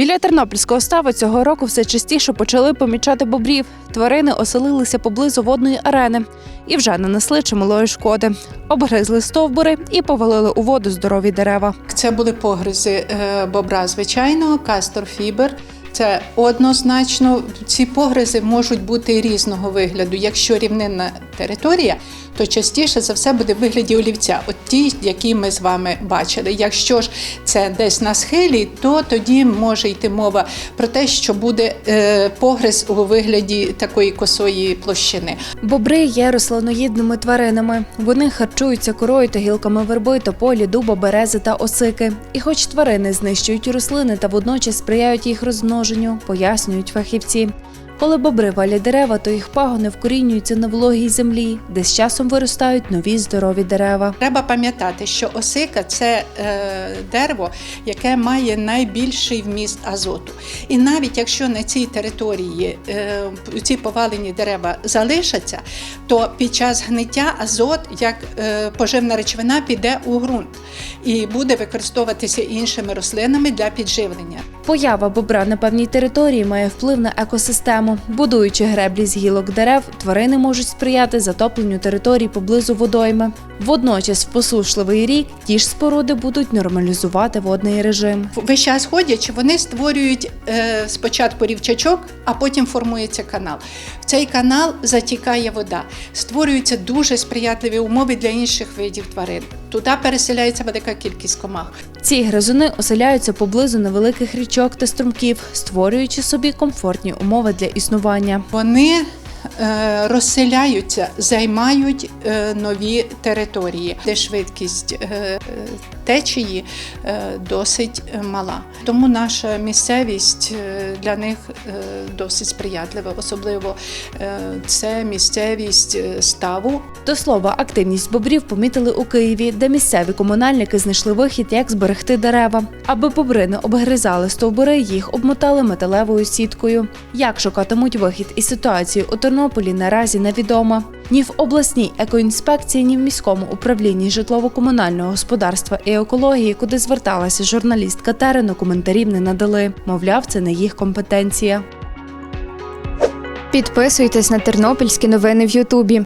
Біля тернопільського ставу цього року все частіше почали помічати бобрів. Тварини оселилися поблизу водної арени і вже нанесли чималої шкоди. Обгризли стовбури і повалили у воду здорові дерева. Це були погризи е, бобра звичайного, кастор фібер. Це однозначно ці погризи можуть бути різного вигляду. Якщо рівнинна територія, то частіше за все буде в вигляді олівця, от ті, які ми з вами бачили. Якщо ж це десь на схилі, то тоді може йти мова про те, що буде е, погриз у вигляді такої косої площини. Бобри є рослиноїдними тваринами. Вони харчуються корою та гілками верби, тополі, дуба, берези та осики. І хоч тварини знищують рослини та водночас сприяють їх розмноженню, пояснюють фахівці. Коли бобри валять дерева, то їх пагони вкорінюються на вологій землі, де з часом виростають нові здорові дерева. Треба пам'ятати, що осика це е, дерево, яке має найбільший вміст азоту. І навіть якщо на цій території е, ці повалені дерева залишаться, то під час гниття азот як е, поживна речовина піде у ґрунт і буде використовуватися іншими рослинами для підживлення. Поява бобра на певній території має вплив на екосистему. Будуючи греблі з гілок дерев, тварини можуть сприяти затопленню територій поблизу водойми. Водночас, в посушливий рік ті ж споруди будуть нормалізувати водний режим. Весь час ходячи, вони створюють е, спочатку рівчачок, а потім формується канал. В цей канал затікає вода, створюються дуже сприятливі умови для інших видів тварин. Туди переселяється велика кількість комах. Ці гризуни оселяються поблизу невеликих річок та струмків, створюючи собі комфортні умови для існування. Вони розселяються, займають е, нові території, де швидкість е, е, течії е, досить е, мала. Тому наша місцевість е, для них е, досить сприятлива. Особливо е, це місцевість е, ставу. До слова, активність бобрів помітили у Києві, де місцеві комунальники знайшли вихід, як зберегти дерева. Аби бобри не обгризали стовбури, їх обмотали металевою сіткою. Як шукатимуть вихід із ситуації у Тернополі наразі невідома. Ні в обласній екоінспекції, ні в міському управлінні житлово-комунального господарства і екології, куди зверталася журналістка Терено, коментарів не надали. Мовляв, це не їх компетенція. Підписуйтесь на тернопільські новини в Ютубі.